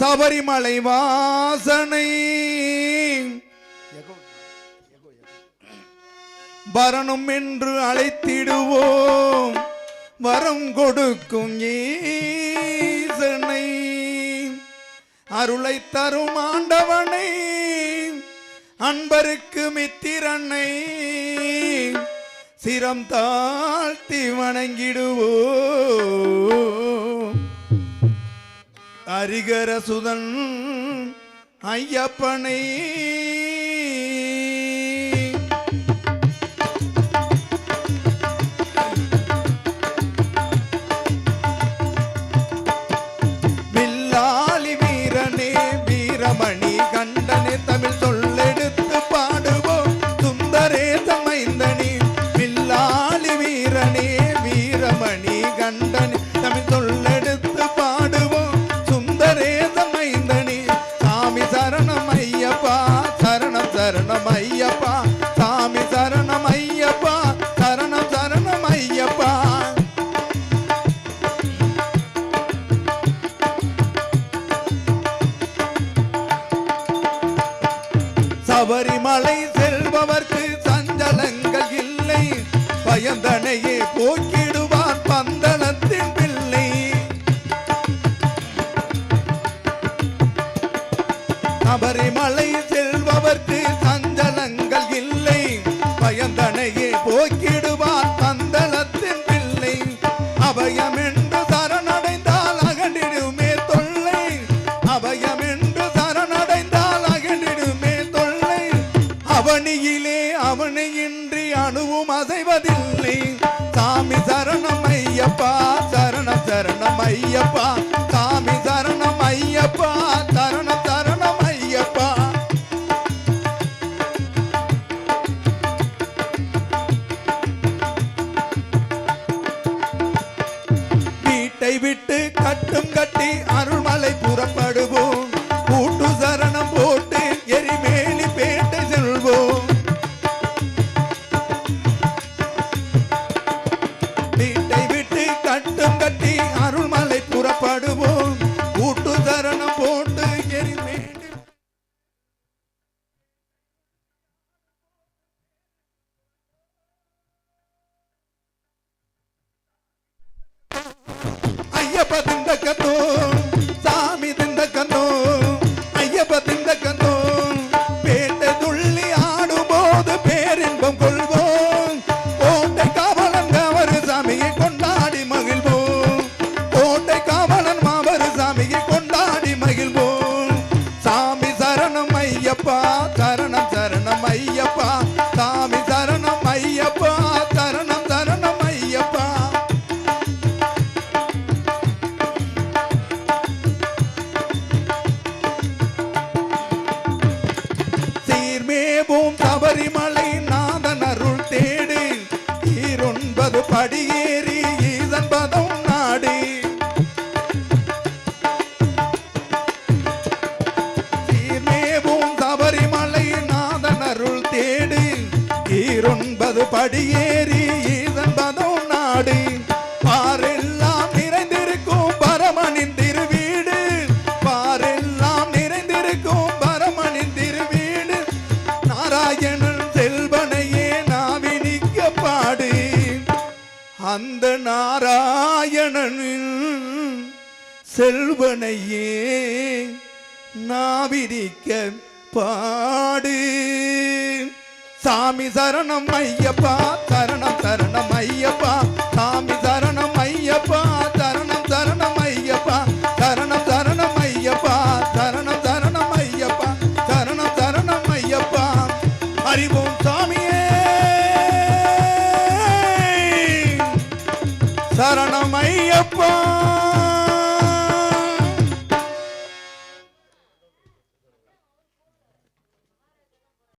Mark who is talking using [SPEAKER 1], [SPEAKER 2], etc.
[SPEAKER 1] சபரிமலை வாசனை. வரணும் என்று அழைத்திடுவோம். வரம் கொடுக்கும் ஈசனை. அருளை தரும் ஆண்டவனை அன்பருக்கு மித்திரனை. சிரம் தாழ்த்தி வணங்கிடுவோம். அரிகர சுதன் ஐயப்பனை சபரிமலை செல்பவர்க்கு சஞ்சலங்கள் இல்லை. பயந்தனையே போக்கி அவனையின்றி அணுவும் அசைவதில்லை. சாமி சரணம் ஐயப்பா சரணம் சரணம் ஐயப்பா. சாமி சரணம் ஐயப்பா சரணம் சரணம் ஐயப்பா. வீட்டை விட்டு கட்டும் கட்டி திண்டக்கத்தோ சாமி திண்டக்கத்தோ ஐயப்ப திண்டக்கத்தோ பேட்டை துள்ளி ஆடும்போது பேரின்பம் கொள்வோம். கோட்டை காவலன் அவர் சாமியை கொண்டாடி மகிழ்வோம். கோட்டை காவலன் மாவர் சாமியை கொண்டாடி மகிழ்வோம். சாமி சரணம் ஐயப்பா சரணம். படியேறி ஈசன் பதம் நாடு. சீர்மேவும் சபரிமலை நாதன் அருள் தேடு. ஈரொன்பது படியேறி அந்த நாராயணனின் செல்வனையே நாவிரிக்க பாடு. சாமி சரணம் ஐயப்பா சரணம் சரணம் ஐயப்பா. சாமி சரணம் ஐயப்பா சரணம் சரணம் ஐயப்பா. சரணம் சரணம் ஐயப்பா சரணம் சரணம் ஐயப்பா. சரணம் சரணம் ஐயப்பா. அறிவு சரணம் ஐயப்பா